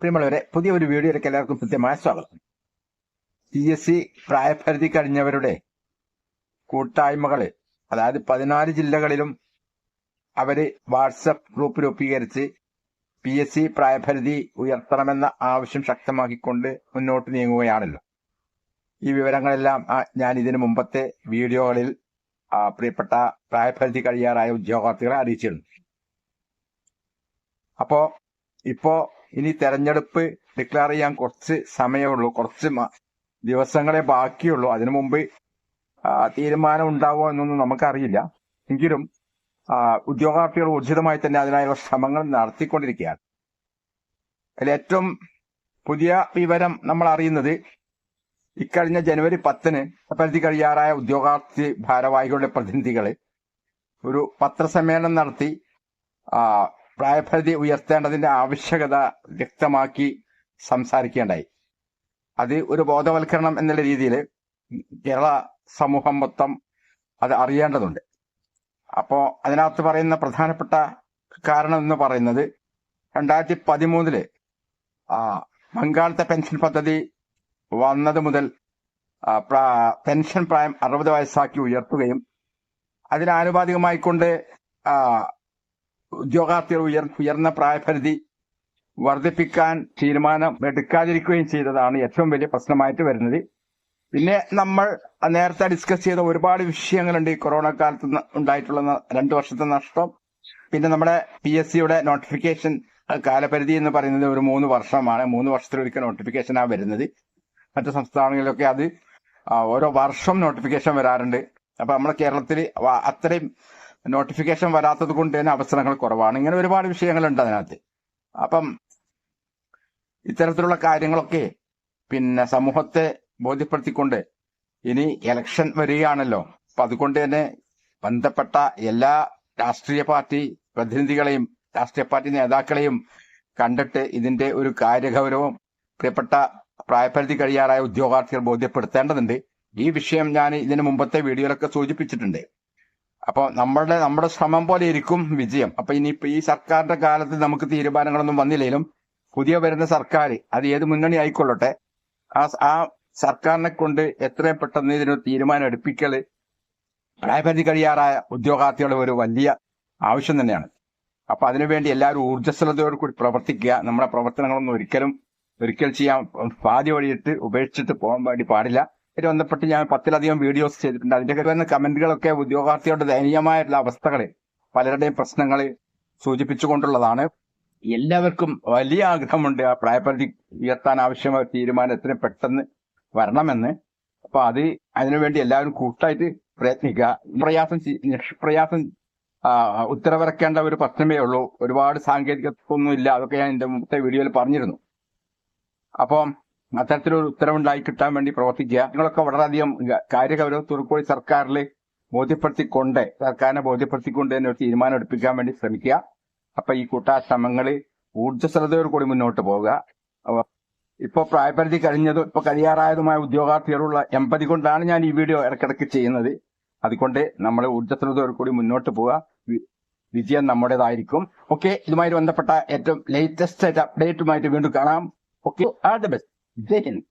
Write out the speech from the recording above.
പ്രിയമുള്ളവരെ പുതിയ ഒരു വീഡിയോയിലേക്ക് എല്ലാവർക്കും കൃത്യമായ സ്വാഗതം. പി എസ് സി പ്രായപരിധി കഴിഞ്ഞവരുടെ കൂട്ടായ്മകൾ അതായത് പതിനാല് ജില്ലകളിലും അവർ വാട്സപ്പ് ഗ്രൂപ്പ് രൂപീകരിച്ച് പി എസ് സി പ്രായപരിധി ഉയർത്തണമെന്ന ആവശ്യം ശക്തമാക്കിക്കൊണ്ട് മുന്നോട്ട് നീങ്ങുകയാണല്ലോ. ഈ വിവരങ്ങളെല്ലാം ഞാൻ ഇതിനു മുമ്പത്തെ വീഡിയോകളിൽ പ്രിയപ്പെട്ട പ്രായപരിധി കഴിയാറായ ഉദ്യോഗാർത്ഥികളെ അറിയിച്ചിരുന്നു അപ്പോ ഇപ്പോ ഇനി തെരഞ്ഞെടുപ്പ് ഡിക്ലെയർ ചെയ്യാൻ കുറച്ച് സമയമുള്ളൂ. കുറച്ച് ദിവസങ്ങളെ ബാക്കിയുള്ളൂ. അതിനു മുമ്പ് തീരുമാനം ഉണ്ടാവുമോ എന്നൊന്നും നമുക്കറിയില്ല. എങ്കിലും ഉദ്യോഗാർത്ഥികൾ ഊർജിതമായി തന്നെ അതിനായുള്ള ശ്രമങ്ങൾ നടത്തിക്കൊണ്ടിരിക്കുകയാണ്. അതിൽ ഏറ്റവും പുതിയ വിവരം നമ്മൾ അറിയുന്നത് ഇക്കഴിഞ്ഞ ജനുവരി പത്തിന് പരിധി കഴിയാറായ ഉദ്യോഗാർത്ഥി ഭാരവാഹികളുടെ പ്രതിനിധികൾ ഒരു പത്രസമ്മേളനം നടത്തി പ്രായപരിധി ഉയർത്തേണ്ടതിന്റെ ആവശ്യകത വ്യക്തമാക്കി സംസാരിക്കേണ്ടായി. അത് ഒരു ബോധവൽക്കരണം എന്നുള്ള രീതിയിൽ കേരള സമൂഹം മൊത്തം അത് അറിയേണ്ടതുണ്ട്. അപ്പോ അതിനകത്ത് പറയുന്ന പ്രധാനപ്പെട്ട കാരണം എന്ന് പറയുന്നത് രണ്ടായിരത്തി പതിമൂന്നിൽ പങ്കാളിത്ത പെൻഷൻ പദ്ധതി വന്നത് മുതൽ പെൻഷൻ പ്രായം അറുപത് വയസ്സാക്കി ഉയർത്തുകയും അതിനാനുപാതികമായിക്കൊണ്ട് ഉദ്യോഗാർത്ഥികൾ ഉയർ ഉയർന്ന പ്രായപരിധി വർദ്ധിപ്പിക്കാൻ തീരുമാനം എടുക്കാതിരിക്കുകയും ചെയ്തതാണ് ഏറ്റവും വലിയ പ്രശ്നമായിട്ട് വരുന്നത്. പിന്നെ നമ്മൾ നേരത്തെ ഡിസ്കസ് ചെയ്ത ഒരുപാട് വിഷയങ്ങളുണ്ട് ഈ കൊറോണ കാലത്ത് ഉണ്ടായിട്ടുള്ള രണ്ടു വർഷത്തെ നഷ്ടം. പിന്നെ നമ്മുടെ പി എസ് സിയുടെ നോട്ടിഫിക്കേഷൻ കാലപരിധി എന്ന് പറയുന്നത് ഒരു മൂന്ന് വർഷമാണ്. മൂന്ന് വർഷത്തിലൊരിക്കൽ നോട്ടിഫിക്കേഷനാണ് വരുന്നത്. മറ്റു സംസ്ഥാനങ്ങളിലൊക്കെ അത് ഓരോ വർഷം നോട്ടിഫിക്കേഷൻ വരാറുണ്ട്. അപ്പൊ നമ്മുടെ കേരളത്തിൽ അത്രയും നോട്ടിഫിക്കേഷൻ വരാത്തത് കൊണ്ട് തന്നെ അവസരങ്ങൾ കുറവാണ്. ഇങ്ങനെ ഒരുപാട് വിഷയങ്ങളുണ്ട് അതിനകത്ത്. അപ്പം ഇത്തരത്തിലുള്ള കാര്യങ്ങളൊക്കെ പിന്നെ സമൂഹത്തെ ബോധ്യപ്പെടുത്തിക്കൊണ്ട് ഇനി ഇലക്ഷൻ വരികയാണല്ലോ. അപ്പൊ അതുകൊണ്ട് തന്നെ ബന്ധപ്പെട്ട എല്ലാ രാഷ്ട്രീയ പാർട്ടി പ്രതിനിധികളെയും രാഷ്ട്രീയ പാർട്ടി നേതാക്കളെയും കണ്ടിട്ട് ഇതിന്റെ ഒരു കാര്യഗൗരവം പ്രിയപ്പെട്ട പ്രായപരിധി കഴിയാറായ ഉദ്യോഗാർത്ഥികൾ ബോധ്യപ്പെടുത്തേണ്ടതുണ്ട്. ഈ വിഷയം ഞാൻ ഇതിനു മുമ്പത്തെ വീഡിയോയിലൊക്കെ സൂചിപ്പിച്ചിട്ടുണ്ട്. അപ്പൊ നമ്മളുടെ നമ്മുടെ ശ്രമം പോലെ ഇരിക്കും വിജയം. അപ്പൊ ഇനിയിപ്പോ ഈ സർക്കാരിന്റെ കാലത്ത് നമുക്ക് തീരുമാനങ്ങളൊന്നും വന്നില്ലെങ്കിലും പുതിയ വരുന്ന സർക്കാർ അത് ഏത് മുന്നണി ആയിക്കൊള്ളട്ടെ ആ ആ സർക്കാരിനെ കൊണ്ട് എത്രയും പെട്ടെന്ന് ഇതിനൊരു തീരുമാനം എടുപ്പിക്കൽ പ്രായപരിധി കഴിയാറായ ഉദ്യോഗാർത്ഥികളുടെ ഒരു വലിയ ആവശ്യം തന്നെയാണ്. അപ്പൊ അതിനുവേണ്ടി എല്ലാവരും ഊർജസ്വലതയോട് കൂടി പ്രവർത്തിക്കുക. നമ്മുടെ പ്രവർത്തനങ്ങളൊന്നും ഒരിക്കലും ഒരിക്കൽ ചെയ്യാൻ പാതി വഴിയിട്ട് ഉപേക്ഷിച്ചിട്ട് പോകാൻ വേണ്ടി പാടില്ല. ബന്ധപ്പെട്ട് ഞാൻ പത്തിലധികം വീഡിയോസ് ചെയ്തിട്ടുണ്ട്. അതിന്റെ വരുന്ന കമന്റുകളൊക്കെ ഉദ്യോഗാർത്ഥികളുടെ ദയനീയമായിട്ടുള്ള അവസ്ഥകളെ പലരുടെയും പ്രശ്നങ്ങൾ സൂചിപ്പിച്ചുകൊണ്ടുള്ളതാണ്. എല്ലാവർക്കും വലിയ ആഗ്രഹമുണ്ട് ആ പ്രായപരിധി ഉയർത്താൻ ആവശ്യമായ തീരുമാനം എത്രയും പെട്ടെന്ന് വരണമെന്ന്. അപ്പൊ അത് അതിനുവേണ്ടി എല്ലാവരും കൂട്ടായിട്ട് പ്രയത്നിക്കുക. പ്രയാസം നിഷ്പ്രയാസം ഉത്തരവിറക്കേണ്ട ഒരു പ്രശ്നമേ ഉള്ളൂ. ഒരുപാട് സാങ്കേതികത്വമൊന്നും ഇല്ല അതൊക്കെ ഞാൻ എന്റെ മുമ്പത്തെ വീഡിയോയിൽ പറഞ്ഞിരുന്നു. അപ്പം അത്തരത്തിലൊരു ഉത്തരവുണ്ടായി കിട്ടാൻ വേണ്ടി പ്രവർത്തിക്കുക. നിങ്ങളൊക്കെ വളരെയധികം കാര്യഗൗരവ കൂടി സർക്കാരിൽ ബോധ്യപ്പെടുത്തിക്കൊണ്ട് സർക്കാരിനെ ബോധ്യപ്പെടുത്തിക്കൊണ്ട് തന്നെ ഒരു തീരുമാനം എടുപ്പിക്കാൻ വേണ്ടി ശ്രമിക്കുക. അപ്പൊ ഈ കൂട്ടാ ശ്രമങ്ങൾ ഊർജസ്വലതയോട് കൂടി മുന്നോട്ട് പോവുക. ഇപ്പോൾ പ്രായപരിധി കഴിഞ്ഞതും ഇപ്പൊ കഴിയാറായതുമായ ഉദ്യോഗാർത്ഥികളുള്ള എമ്പതി കൊണ്ടാണ് ഞാൻ ഈ വീഡിയോ ഇടയ്ക്കിടയ്ക്ക് ചെയ്യുന്നത്. അതുകൊണ്ട് നമ്മൾ ഊർജസ്വലതയോട് കൂടി മുന്നോട്ട് പോവുക. വിജയം നമ്മുടേതായിരിക്കും. ഓക്കെ ഇതുമായി ബന്ധപ്പെട്ട ഏറ്റവും ലേറ്റസ്റ്റ് ആയിട്ട് അപ്ഡേറ്റുമായിട്ട് വീണ്ടും കാണാം. Okay all the best didn't